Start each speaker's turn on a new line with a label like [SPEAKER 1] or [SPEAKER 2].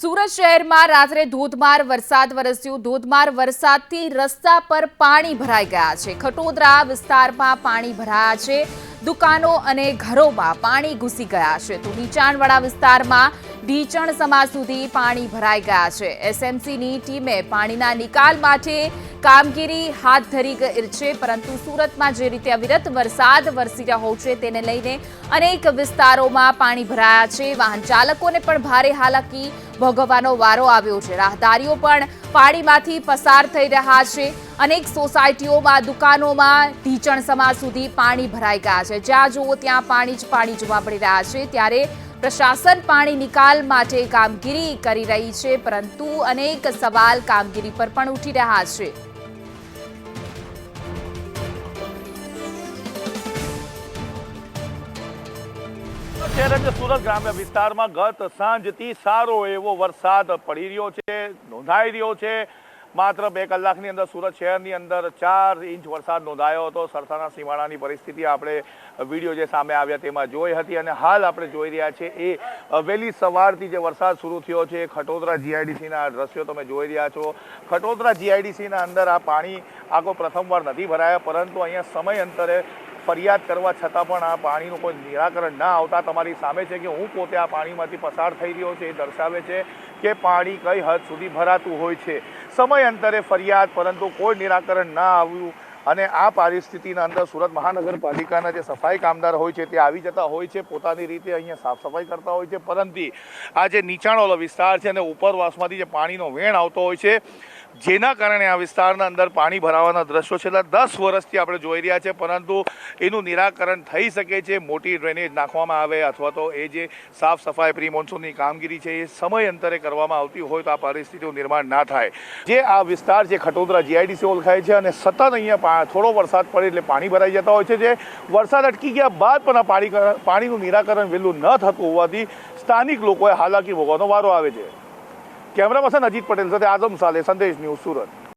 [SPEAKER 1] સુરત શહેરમાં રાત્રે ધોધમાર વરસાદ વરસ્યો. ધોધમાર વરસાદથી રસ્તા પર પાણી ભરાઈ ગયા છે. ખટોદરા વિસ્તારમાં પાણી ભરાયા છે. દુકાનો અને ઘરોમાં પાણી ઘૂસી ગયા છે. તો નીચાણવાળા વિસ્તારમાં ઢીચણ સમાજ સુધી પાણી ભરાઈ ગયા છે. એસએમસીની ટીમે પાણીના નિકાલ માટે કામગીરી હાથ ધરી છે, પરંતુ સુરતમાં જે રીતે અવિરત વરસાદ વરસી રહ્યો છે તેને લઈને અનેક વિસ્તારોમાં પાણી ભરાયા છે. વાહન ચાલકોને પણ ભારે હાલાકી ભોગવવાનો વારો આવ્યો છે. રાહદારીઓ પણ પાણીમાંથી પસાર થઈ રહ્યા છે. અનેક સોસાયટીઓમાં, દુકાનોમાં, ઢીચણ સમાજ સુધી પાણી ભરાઈ ગયા છે. જ્યાં જુઓ ત્યાં પાણી જ પાણી જોવા મળી રહ્યા છે. ત્યારે પ્રશાસન પાણી નિકાલ માટે કામગીરી કરી રહી છે, પરંતુ અનેક સવાલ કામગીરી પર પણ ઉઠી રહ્યા છે.
[SPEAKER 2] સુરત ગ્રામ્ય વિસ્તારમાં ગત સાંજથી સારો એવો વરસાદ પડી રહ્યો છે, નોંધાઈ રહ્યો છે. માત્ર બે કલાકની અંદર સુરત શહેરની અંદર ચાર ઇંચ વરસાદ નોંધાયો હતો. સરસાના સીમાડાની પરિસ્થિતિ આપણે વીડિયો જે સામે આવ્યા તેમાં જોઈ હતી અને હાલ આપણે જોઈ રહ્યા છે એ વહેલી સવારથી જે વરસાદ શરૂ થયો છે ખટોદરા જીઆઈડીસીના દ્રશ્યો તમે જોઈ રહ્યા છો. ખટોદરા જીઆઈડીસીના અંદર આ પાણી આખો પ્રથમવાર નથી ભરાયા, પરંતુ અહીંયા સમય અંતરે ફરિયાદ કરવા છતાં પણ આ પાણીનું કોઈ નિરાકરણ ના આવતા તમારી સામે છે કે હું પોતે આ પાણીમાંથી પસાર થઈ રહ્યો છે એ દર્શાવે છે કે પાણી કઈ હદ સુધી ભરાતું હોય છે. સમય અંતરે ફરિયાદ, પરંતુ કોઈ નિરાકરણ ના આવ્યું. અને આ પરિસ્થિતિના અંદર સુરત મહાનગરપાલિકાના જે સફાઈ કામદાર હોય છે, તે આવી જતા હોય છે, પોતાની રીતે અહીંયા સાફ સફાઈ કરતા હોય છે, પરંતુ આ જે નીચાણવાળો વિસ્તાર છે અને ઉપરવાસમાંથી જે પાણીનો વેણ આવતો હોય છે, જેના કારણે આ વિસ્તારના અંદર પાણી ભરાવાના દ્રશ્યો છેલ્લા દસ વર્ષથી આપણે જોઈ રહ્યા છે, પરંતુ એનું નિરાકરણ થઈ શકે છે, મોટી ડ્રેનેજ નાખવામાં આવે અથવા તો એ જે સાફ સફાઈ પ્રી મોન્સૂનની કામગીરી છે, એ સમય અંતરે કરવામાં આવતી હોય તો આ પરિસ્થિતિનું નિર્માણ ના થાય. જે આ વિસ્તાર છે, ખટોદરા જીઆઈડીસી ઓળખાય છે અને સતત અહીંયા થોડો વરસાદ પડે એટલે પાણી ભરાઈ જતા હોય છે જે વરસાદ અટકી ગયા બાદ પણ આ પાણી પાણીનું નિરાકરણ વહેલું ન થતું હોવાથી સ્થાનિક લોકોએ હાલાકી ભોગવવાનો વારો આવે છે. કેમેરા પર્સન અજીત પટેલ સાથે આઝમ સાલે, સંદેશ ન્યૂઝ સુરત.